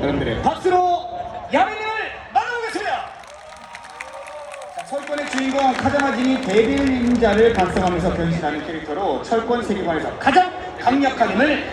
여러분들의 박수로 야매님을 만나보겠습니다. 자, 철권의 주인공 카자마진이 데빌 닌자를 발성하면서 변신하는 캐릭터로 철권 세계관에서 가장 강력한 힘을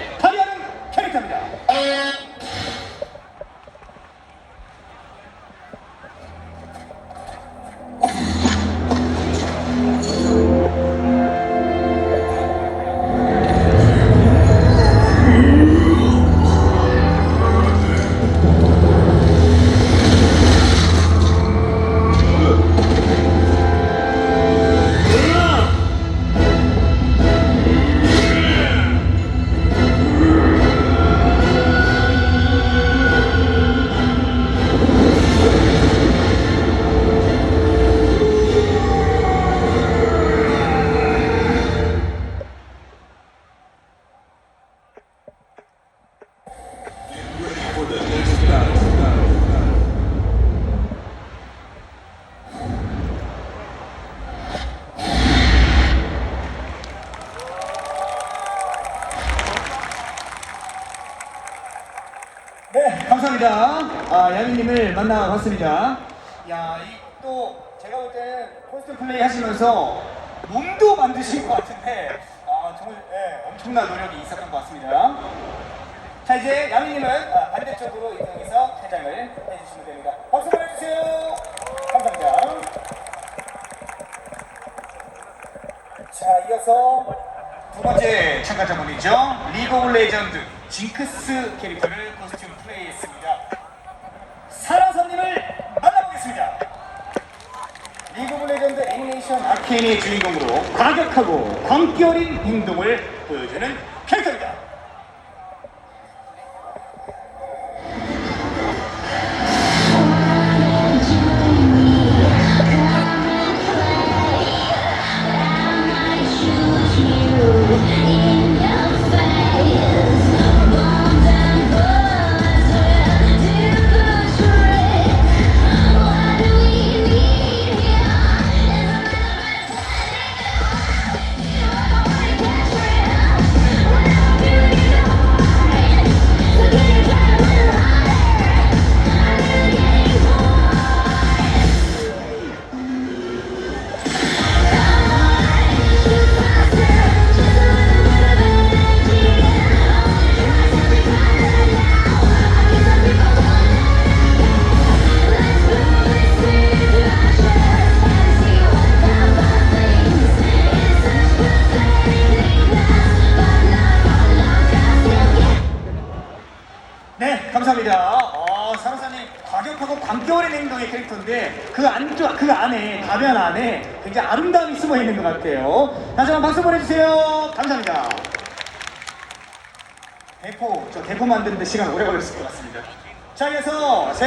네, 감사합니다. 아, 야미님을 만나봤습니다. 야, 이 또 제가 볼 때는 코스프레이 하시면서 몸도 만드신 것 같은데, 아, 정말 예, 엄청난 노력이 있었던 것 같습니다. 자, 이제 야미님은 아, 반대쪽으로 이동해서 퇴장을 해주시면 됩니다. 박수 보내주세요. 감사합니다. 자, 이어서 두 번째 참가자분이죠. 리그 오브 레전드 징크스 캐릭터를 코스튬 플레이했습니다. 사라선님을 만나보겠습니다. 리그 오브 레전드 애니메이션 아케인의 주인공으로 과격하고 광기 어린 행동을 보여주는 캐릭터입니다. 네, 감사합니다. 어, 사라사님 과격하고 어린 행동의 캐릭터인데 그 안쪽 그 안에 가면 안에 굉장히 아름다움이 숨어 있는 것 같아요. 다시 한번 박수 보내주세요. 감사합니다. 대포 저 대포 만드는데 시간 오래 걸렸을 것 같습니다. 자, 그래서 세